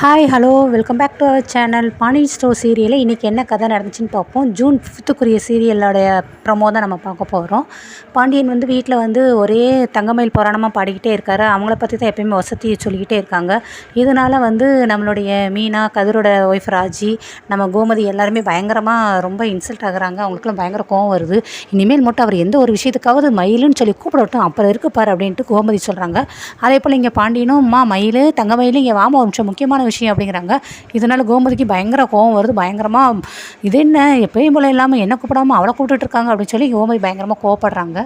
Hi hello welcome back to our channel பாணி store சீரியலில் இன்றைக்கி என்ன கதை நடந்துச்சுன்னு பார்ப்போம். ஜூன் ஃபிஃப்த்துக்குரிய சீரியலோடைய ப்ரமோ தான் நம்ம பார்க்க போகிறோம் பாண்டியன் வந்து வீட்டில் வந்து ஒரே தங்கமயில் புராணமாக பாடிக்கிட்டே இருக்காரு. அவங்கள பற்றி தான் எப்பயுமே வசதியை சொல்லிக்கிட்டே இருக்காங்க. இதனால் வந்து நம்மளுடைய மீனா கதிரோட ஒய்ஃப் ராஜி நம்ம கோமதி எல்லாருமே பயங்கரமாக ரொம்ப இன்சல்ட் ஆகுறாங்க. அவங்களுக்குலாம் பயங்கர கோவம் வருது. இனிமேல் மட்டும் அவர் எந்த ஒரு விஷயத்துக்காவது மயிலுன்னு சொல்லி கூப்பிடட்டும் அப்புறம் இருக்குப்பார் அப்படின்ட்டு கோமதி சொல்கிறாங்க அதே போல் இங்கே பாண்டியனும் அம்மா மயில் தங்கமயில் இங்கே வாமா ஒரு நிமிஷம். முக்கியமான விஷயம் அப்படிங்கிறாங்க. இதனால் கோமதிக்கு பயங்கர கோவம் வருது. பயங்கரமாக இது என்ன? எப்பயும் போல இல்லாமல் என்ன கூப்பிடாம அவளை கூப்பிட்டுட்டு இருக்காங்க அப்படின்னு சொல்லி கோமதி பயங்கரமாக கோவப்படுறாங்க.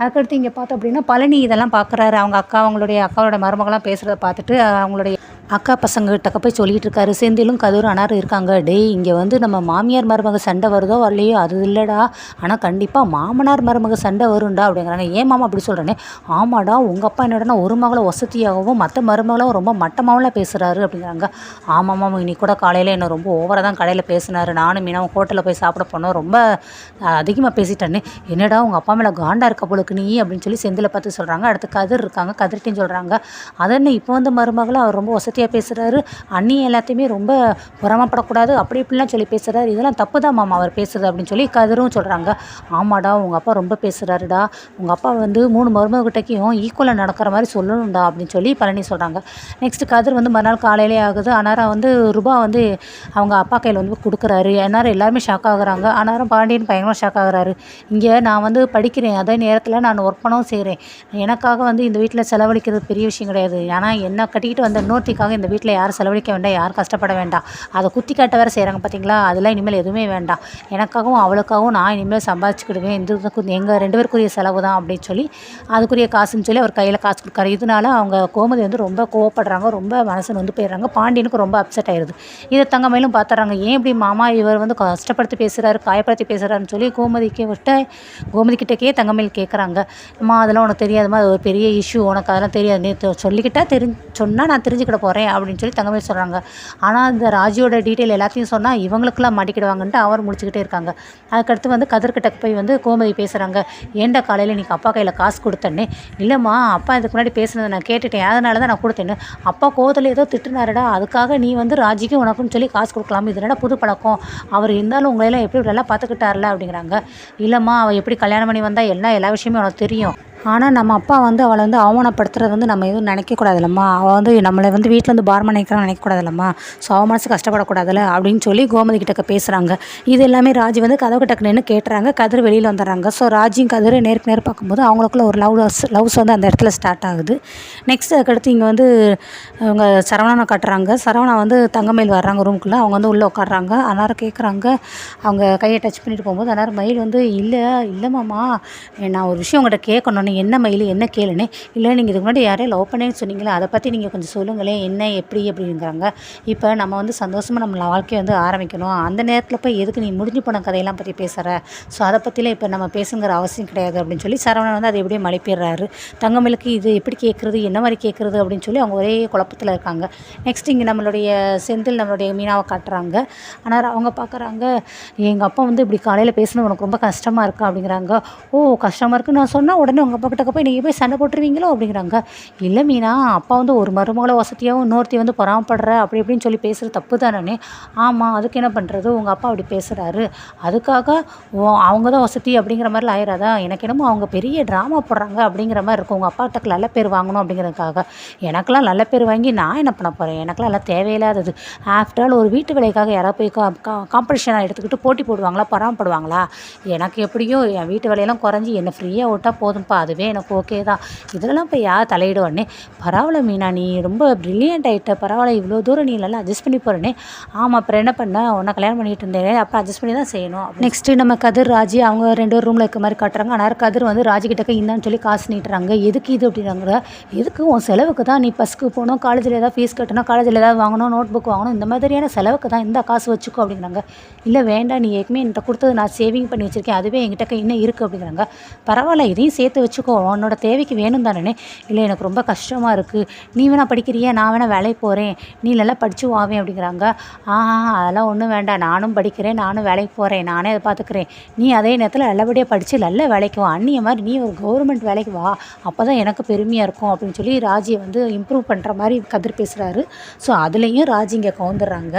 அதுக்கடுத்து இங்கே பார்த்தோம் அப்படின்னா பழனி இதெல்லாம் பார்க்குறாரு அவங்க அக்கா அவங்களுடைய அக்காவோட மருமகளாம் பேசுகிறத பார்த்துட்டு அவங்களுடைய அக்கா பசங்ககிட்ட போய் சொல்லிட்டு இருக்காரு செந்திலும் கதிரும் அனாரும் இருக்காங்க. டேய் இங்கே வந்து நம்ம மாமியார் மருமக சண்டை வருதோ வரலையோ அது இல்லைடா. ஆனால் கண்டிப்பாக மாமனார் மருமக சண்டை வரும்டா அப்படிங்கிறாங்க ஏன் மாமா அப்படி சொல்கிறேனே ஆமாடா உங்கள் அப்பா என்னடனா ஒரு மகளை வசதியாகவும் மற்ற மருமகளும் ரொம்ப மட்டமாவெலாம் பேசுகிறாரு அப்படிங்கிறாங்க. ஆமாம் மாமா இன்னைக்கு கூட காலையில் என்ன ரொம்ப ஓவராக தான் கடையில் பேசினாரு. நானும் மீனவும் ஹோட்டலில் போய் சாப்பிட போனோம். ரொம்ப அதிகமாக பேசிட்டேன்னு என்னடா உங்கள் அப்பா மேலே காண்டா இருக்க போலுக்கு நீ அப்படின்னு சொல்லி செந்தில் பார்த்து சொல்கிறாங்க அடுத்து கதிர் இருக்காங்க. கதிர்ட்டையும் சொல்கிறாங்க அதென்ன இப்போ வந்து மருமகளை அவர் ரொம்ப வசதி வசதியாக பேசுகிறாரு அண்ணி எல்லாத்தையுமே ரொம்ப புறமப்படக்கூடாது அப்படி இப்படிலாம் சொல்லி பேசுகிறாரு இதெல்லாம் தப்பு தான் மாமா அவர் பேசுகிறது அப்படின்னு சொல்லி கதிரும் சொல்கிறாங்க ஆமாடா உங்கள் அப்பா ரொம்ப பேசுகிறாருடா உங்கள் அப்பா வந்து மூணு மருமகிட்டக்கையும் ஈக்குவலாக நடக்கிற மாதிரி சொல்லணும்டா அப்படின்னு சொல்லி பழனி சொல்கிறாங்க நெக்ஸ்ட் கதிர் வந்து மறுநாள் காலையிலே ஆகுது. அனாரா வந்து ரூபா வந்து அவங்க அப்பா கையில் வந்து கொடுக்குறாரு. அன்னாரம் எல்லாருமே ஷாக் ஆகுறாங்க. அனாரம் பாண்டியன் பயங்கரமாக ஷாக் ஆகுறாரு. இங்கே நான் வந்து படிக்கிறேன். அதே நேரத்தில் நான் ஒர்க் பண்ணவும் செய்கிறேன் எனக்காக வந்து இந்த வீட்டில் செலவழிக்கிறது பெரிய விஷயம் கிடையாது. ஆனால் என்ன கட்டிக்கிட்டு வந்த இன்னொருத்திக்காக இந்த வீட்டில் யாரும் செலவழிக்க வேண்டாம் யாரும் கஷ்டப்பட வேண்டாம். அதை குத்தி காட்ட வேறு செய்கிறாங்க பார்த்தீங்களா அதெல்லாம் இனிமேல் எதுவுமே வேண்டாம். எனக்காகவும் அவளுக்காகவும் நான் இனிமேல் சம்பாதிச்சுக்கிடுவேன். இந்த எங்கள் ரெண்டு பேருக்குரிய செலவு தான் அப்படின்னு சொல்லி அதுக்குரிய காசுன்னு சொல்லி அவர் கையில் காசு கொடுக்காரு. இதனால அவங்க கோமதி வந்து ரொம்ப கோவப்படுறாங்க ரொம்ப மனசு வந்து போயிடுறாங்க. பாண்டியனுக்கு ரொம்ப அப்செட் ஆயிடுது. இதை தங்கமயிலும் பார்த்துறாங்க ஏன் இப்படி மாமா இவர் வந்து கஷ்டப்படுத்தி பேசுகிறாரு காயப்படுத்தி பேசுகிறாருன்னு சொல்லி கோமதிக்கு விட்ட கோமதிக்கிட்டக்கே கிட்டக்கே கேட்குறாங்க அம்மா அதெல்லாம் உனக்கு தெரியாதுமா அது ஒரு பெரிய இஷ்யூ உனக்கு அதெல்லாம் தெரியாது நேற்று சொல்லிக்கிட்டா தெரிஞ்சு சொன்னால் நான் தெரிஞ்சுக்கிட போகிறேன் அப்படின்னு சொல்லி தங்கமயில் சொல்கிறாங்க ஆனால் இந்த ராஜியோட டீட்டெயில் எல்லாத்தையும் சொன்னால் இவங்களுக்கெல்லாம் மாட்டிக்கிடுவாங்கன்ட்டு அவர் முடிச்சுக்கிட்டே இருக்காங்க. அதுக்கடுத்து வந்து கதிர்கிட்ட போய் வந்து கோமதி பேசுகிறாங்க ஏன்டா காலையில் நீ அப்பா கையில் காசு கொடுத்தேன்னு? இல்லைம்மா அப்பா இதுக்கு முன்னாடி பேசுனதை நான் கேட்டுட்டேன். அதனால தான் நான் கொடுத்தேன்னு. அப்பா கோவத்தில் ஏதோ திட்டுனாருடா. அதுக்காக நீ வந்து ராஜிக்கும் உனக்குன்னு சொல்லி காசு கொடுக்கலாம்? இது என்னடா புது பழக்கம்? அவர் இருந்தாலும் உங்களையெல்லாம் எப்படி இப்படிலாம் பார்த்துக்கிட்டார்ல அப்படிங்கிறாங்க. இல்லைம்மா அவள் எப்படி கல்யாணம் பண்ணி வந்தால் எல்லா எல்லா விஷயமும் உனக்கு தெரியும்? ஆனால் நம்ம அப்பா வந்து அவளை வந்து அவமானப்படுத்துறது வந்து நம்ம எதுவும் நினைக்கக்கூடாதுல்லம்மா. அவள் வந்து நம்மளை வந்து வீட்டில் வந்து பார்மன் நினைக்கிறான்னு நினைக்கக்கூடாதுல்லம்மா. ஸோ அவன் மனசு கஷ்டப்படக்கூடாதுல்ல அப்படின்னு சொல்லி கோமதி கிட்டக்க பேசுகிறாங்க இது எல்லாமே ராஜி வந்து கதவு கிட்டக்கு நின்று கேட்டுறாங்க. கதிர் வெளியில் வந்துடுறாங்க. ஸோ ராஜியும் கதிர் நேருக்கு நேர் பார்க்கும்போது அவங்களுக்குள்ள ஒரு லவ் லவ்ஸ் வந்து அந்த இடத்துல ஸ்டார்ட் ஆகுது. நெக்ஸ்ட் அதுக்கடுத்து இங்கே வந்து அவங்க சரவணனை காட்டுறாங்க. சரவணா வந்து தங்கமயில் வர்றாங்க ரூம்குள்ளே அவங்க வந்து உள்ளே உட்காடுறாங்க அன்னாரம் கேட்குறாங்க அவங்க கையை டச் பண்ணிட்டு போகும்போது அன்னாரம் மயில் வந்து இல்லை இல்லைம்மாம்மா நான் ஒரு விஷயம் உங்கள்கிட்ட நான் என்ன மயில் என்ன கேளுன்னு இல்லை நீங்கள் இதுக்கு முன்னாடி யாரையும் லவ் பண்ணேன்னு சொன்னீங்களே அதை பற்றி நீங்கள் கொஞ்சம் சொல்லுங்களேன் என்ன எப்படி அப்படிங்கிறாங்க இப்போ நம்ம வந்து சந்தோஷமாக நம்ம வாழ்க்கையை வந்து ஆரம்பிக்கணும். அந்த நேரத்தில் போய் எதுக்கு நீ முடிஞ்சு போன கதையெல்லாம் பற்றி பேசுகிற ஸோ அதை பற்றிலாம் இப்போ நம்ம பேசுங்கிற அவசியம் கிடையாது அப்படின்னு சொல்லி சரவணன் வந்து அதை எப்படியே மலைப்பிடுறாரு. தங்கமலுக்கு இது எப்படி கேட்குறது என்ன மாதிரி கேட்குறது அப்படின்னு சொல்லி அவங்க ஒரே குழப்பத்தில் இருக்காங்க. நெக்ஸ்ட் இங்கே நம்மளுடைய செந்தில் நம்மளுடைய மீனாவை காட்டுறாங்க. ஆனால் அவங்க பார்க்குறாங்க எங்கள் அப்பா வந்து இப்படி காலையில் பேசணும் உனக்கு ரொம்ப கஷ்டமாக இருக்கா? அப்படிங்கிறாங்க. ஓ கஷ்டமாக இருக்குன்னு நான் சொன்னால் உடனே உங்கள் அப்பா கிட்ட போய் நீங்கள் போய் சண்டை போட்டுருவீங்களோ அப்படிங்கிறாங்க. இல்லை மீனா அப்பா வந்து ஒரு மருமகளை வசதியாகவும் இன்னொருத்தி வந்து பொறாமப்படுற அப்படி இப்படின்னு சொல்லி பேசுகிறது தப்பு தானே. ஆமாம் அதுக்கு என்ன பண்ணுறது உங்கள் அப்பா அப்படி பேசுகிறாரு அதுக்காக ஓ அவங்க தான் வசதி அப்படிங்கிற மாதிரிலாம் ஆயிராதா? எனக்கு என்னமோ அவங்க பெரிய ட்ராமா போடுறாங்க அப்படிங்கிற மாதிரி இருக்கும். உங்கள் அப்பாட்ட நல்ல பேர் வாங்கணும் அப்படிங்கிறதுக்காக. எனக்கெல்லாம் நல்ல பேர் வாங்கி நான் என்ன பண்ண போகிறேன் எனக்கெல்லாம் எல்லாம் தேவையில்லாதது. ஆஃப்டர் ஆல் ஒரு வீட்டு வேலைக்காக யாராவது போய் கா காம்படிஷனாக எடுத்துக்கிட்டு போட்டி போடுவாங்களா பராமப்படுவாங்களா எனக்கு எப்படியோ என் வீட்டு வேலையெல்லாம் குறைஞ்சி என்னை ஃப்ரீயாக விட்டால் போதும்ப்பா அது அதுவே எனக்கு ஓகே தான். இதெல்லாம் இப்போ யார் தலையிடுவானே பரவாயில்ல மீனா நீ ரொம்ப ப்ரில்லியண்ட் ஆகிட்ட பரவாயில்ல இவ்வளோ தூரம் நீ நல்லா அட்ஜஸ்ட் பண்ணி போகிறனே ஆமாம் அப்புறம் என்ன பண்ண? உன்னை கல்யாணம் பண்ணிட்டு இருந்தேன் அப்போ அட்ஜஸ்ட் பண்ணி தான் செய்யணும். நெக்ஸ்ட்டு நம்ம கதிர் ராஜி அவங்க ரெண்டு ஒரு ரூமில் இருக்க மாதிரி காட்டுறாங்க. ஆனால் கதிர் வந்து ராஜி கிட்டக்க இந்தான்னு சொல்லி காசு நீட்டுறாங்க. எதுக்கு இது அப்படிங்கிறாங்க எதுக்கு உன் செலவுக்கு தான் நீ பஸ்க்கு போகணும் காலேஜில் ஏதாவது ஃபீஸ் கட்டணும் காலேஜில் ஏதாவது வாங்கணும் நோட் புக் வாங்கணும் இந்த மாதிரியான செலவுக்கு தான் இந்த காசு வச்சுக்கோ அப்படிங்கிறாங்க இல்லை வேண்டாம் நீ ஏற்கனவே என்கிட்ட கொடுத்தது நான் சேவிங் பண்ணி வச்சுருக்கேன். அதுவே என்கிட்ட இன்னும் இருக்குது அப்படிங்கிறாங்க பரவாயில்ல இதையும் சேர்த்து வச்சு வச்சுக்கோ உன்னோட தேவைக்கு வேணும் தானே இல்லை எனக்கு ரொம்ப கஷ்டமாக இருக்குது நீ வேணா படிக்கிறியா? நான் வேணா வேலைக்கு போகிறேன் நீ நல்லா படித்து வாவேன் அப்படிங்கிறாங்க. ஆஹா அதெல்லாம் ஒன்றும் வேண்டாம். நானும் படிக்கிறேன் நானும் வேலைக்கு போகிறேன் நானே அதை பார்த்துக்கிறேன். நீ அதே நேரத்தில் நல்லபடியாக படித்து நல்ல வேலைக்கு வா. அண்ணிய மாதிரி நீ ஒரு கவர்மெண்ட் வேலைக்கு வா. அப்போ தான் எனக்கு பெருமையாக இருக்கும் அப்படின்னு சொல்லி ராஜியை வந்து இம்ப்ரூவ் பண்ணுற மாதிரி கதிர் பேசுகிறாரு ஸோ அதுலேயும் ராஜி இங்கே கவுந்துடுறாங்க.